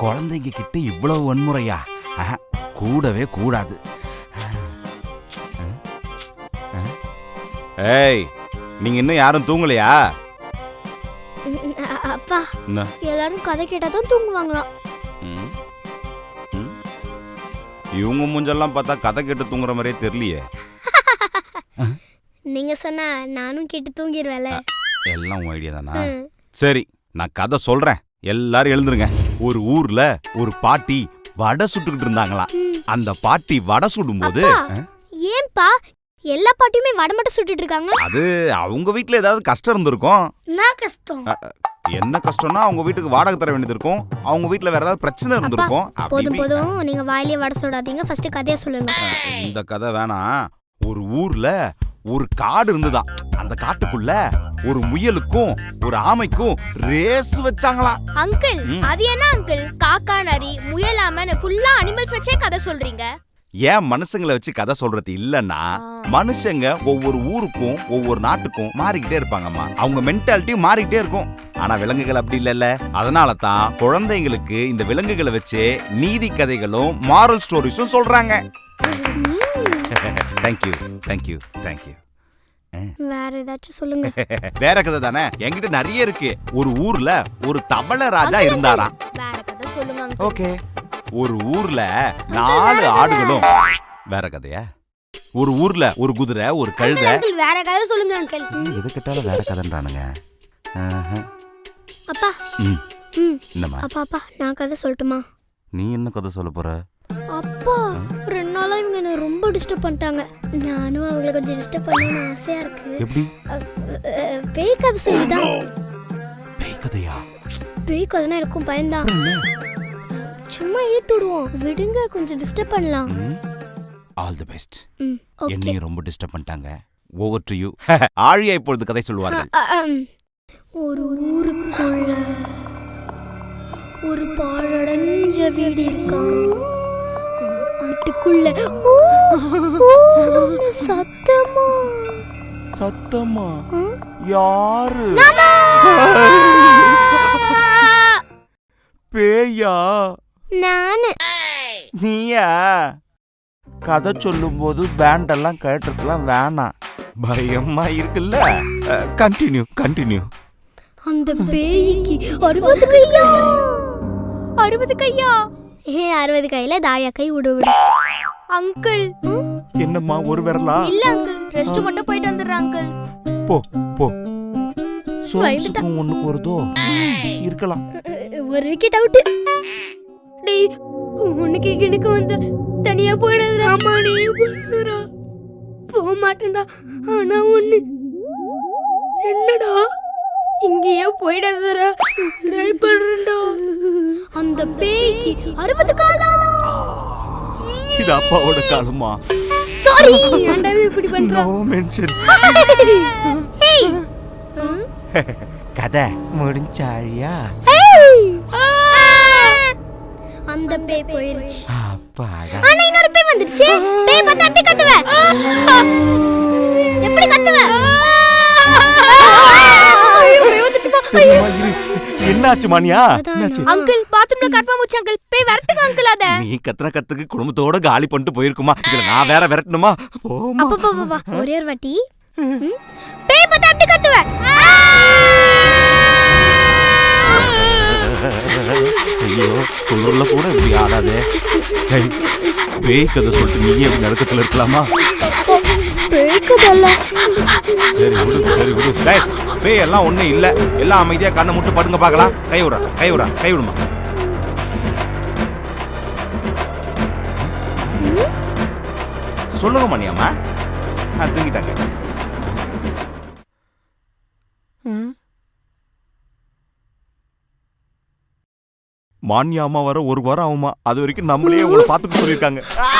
குழந்தைங்க கிட்ட இவ்வளவு வன்முறையா? ஆஹா, கூடவே கூடாது. ஏய் நீங்க இன்னும் யாரும் தூங்கலையா? அப்பா? எல்லாரும் கதை கேட்டா தான் தூங்குவாங்களாம். இவங்க மூஞ்செல்லாம் பார்த்தா கதை கேட்டு தூங்குற மாதிரியே தெரியலையே. நீங்க சொன்னா நானும் கேட்டு தூங்கிடுவேல எல்லாம் உன் ஐடியா தானா? சரி நான் கதை சொல்றேன். எல்லாரும் எழுந்துருங்க. ஒரு ஊர்ல ஒரு பாட்டி வடை சுட்டுக்கிட்டு இருந்தாங்களாம் அந்த பாட்டி வடை சுடும்போது. ஏன்பா? எல்லா பாட்டியுமே வடை மட்டும் சுட்டுட்டு இருக்காங்க? அது அவங்க வீட்ல ஏதாவது கஷ்டம் இருந்திருக்கும். என்ன கஷ்டம்? என்ன கஷ்டம்னா அவங்க வீட்டுக்கு வாடகை தர வேண்டியது இருக்கும். அவங்க வீட்ல வேற ஏதாவது பிரச்சனை இருந்திருக்கும். போதும். போதும். நீங்க வாயிலே வடை சுடாதீங்க. ஃபர்ஸ்ட் கதையா சொல்லுங்க. இந்த கதை வேணாம். ஒரு ஊர்ல ஒரு காடு இருந்துதான் அந்த காட்டுக்குள்ள ஒரு முயலுக்கும் ஒரு ஆமைக்கும் ரேஸ் வச்சாங்களாம் அங்கிள். அது என்ன அங்கிள்? காக்கா நரி முயலாமன்னு ஃபுல்லா அனிமல்ஸ் வச்சே கதை சொல்றீங்க. ஏன் மனுஷங்களை வச்சு கதை சொல்றது இல்லன்னா மனுஷங்க ஒவ்வொரு ஊருக்கும் ஒவ்வொரு நாட்டுக்கும் மாறிக்கிட்டே இருப்பாங்கம்மா. அவங்க மென்டாலிட்டியும் மாறிக்கிட்டே இருக்கும். ஆனா விலங்குகள் அப்படி இல்லைல்ல. அதனால தான் குழந்தைங்களுக்கு இந்த விலங்குகளை வச்சு நீதி கதைகளும் மாரல் ஸ்டோரிஸும் சொல்றாங்க. தேங்க்யூ தேங்க்யூ தேங்க்யூ வேற ஏதாச்சும் சொல்லுங்க. வேற கதை தானே? என்கிட்ட நிறைய இருக்கு. ஒரு ஊர்ல ஒரு தபல ராஜா இருந்தாராம். வேற கதை சொல்லுங்க. ஓகே. ஒரு ஊர்ல நாலு ஆடுகளும். வேற கதையா? ஒரு ஊர்ல ஒரு குதிரை ஒரு கழுதை. வேற கதை சொல்லுங்க அங்கிள் எது கேட்டாலும் வேற கதைன்றானுங்க. அப்பா. என்னம்மா? அப்பா அப்பா நான் கதை சொல்லட்டுமா? நீ என்ன கதை சொல்ல போற? அப்பா ரொம்ப டிஸ்டர்ப் பண்ணிட்டாங்க. நானும் அவங்கள கொஞ்சம் டிஸ்டர்ப் பண்ணணும்னு ஆசையா இருக்கு. எப்படி? பேய் கதை சொல்லிதான். பேய் கதையா? பேய் கதைனா எனக்கும் பயந்தான் சும்மா ஏத்து விடுவோம். விடுங்க கொஞ்சம் டிஸ்டர்ப் பண்ணலாம். ஆல் தி பெஸ்ட் என்னையும் ரொம்ப டிஸ்டர்ப் பண்ணிட்டாங்க. ஓவர் டு யூ ஆழியா இப்பொழுது கதை சொல்வார்கள் ஒரு ஊருக்குள்ள ஒரு பாழடைஞ்ச வீடு இருக்கான் அதுக்குள்ள சத்தமா? சத்தமா? யாரு? பேயா? நானு. நீயா? கதை சொல்லும்போது பேண்ட் எல்லாம் கேட்டுருக்கலாம் வேணாம் பயமா இருக்குல்ல. கண்டினியூ கண்டினியூ அந்த பேய்க்கு அறுபது கையா? அறுபது கையா? ஏ அறுபது கையில தாழியா கை விடு விடு. அங்கிள். என்னம்மா ஒரு விரலா? இல்ல அங்கிள். ரெஸ்ட் மட்டும் போயிட்டு வந்துடுறேன் அங்கிள். போ போ. சோம்ஸுக்கும் ஒண்ணுக்கு வருதோ? இருக்கலாம். ஒரு விக்கெட் அவுட் டேய் உனக்கு எனக்கு வந்து தனியா போயிடாதடா. அம்மா நீ போயிடுறா போக மாட்டேன்டா ஆனா ஒண்ணு. என்னடா? இங்கேயே போயிடாதடா. ட்ரை பண்றேன்டா. அந்த பேய்க்கு அறுபது காலா இது அப்பாவோட காலமா? சாரி ஏன்டா இப்படி பண்ற. நோ மென்ஷன் கதை முடிஞ்சாழியா? அந்த பேய் போயிருச்சு. அப்பாடா. ஆனா இன்னொரு பேய் வந்துருச்சு பேய் பார்த்தா கத்துவ. என்னாச்சு என்னாச்சு? அங்கிள் பாத்ரூம்ல கர்ப்பமுச்சு அங்கிள். போய் விரட்டுங்க அங்கிள் அத. நீ கத்துன கத்துக்கு குடும்பத்தோட காலி பண்ணிட்டு போயிருக்குமா? இதுல நான் வேற விரட்டணுமா? போமா அப்பப்பப்பப்பா, ஒரே ஒரு வாட்டி. பேய் பார்த்தா எப்படி கத்துவ. ஐயோ குளிர்ல கூட இப்படி ஆடாதே. பேய் கதை சொல்லிட்டு நீயே நடுக்கத்துல இருக்கலாமா? பேய் கதல்ல சரி விடு சரி விடு. பேய் எல்லாம் ஒண்ணும் இல்ல. எல்லாம் அமைதியா கண்ணை முட்டு படுங்க பார்க்கலாம். கை விடுறா கை விடுறா கை விடுமா. சொல்லுங்க மணியம்மா. ஆ தூங்கிட்டாங்க. மான்யா அம்மா வர ஒரு வாரம் ஆகுமா அது வரைக்கும் நம்மளே உங்களை பாத்துக்க சொல்லியிருக்காங்க.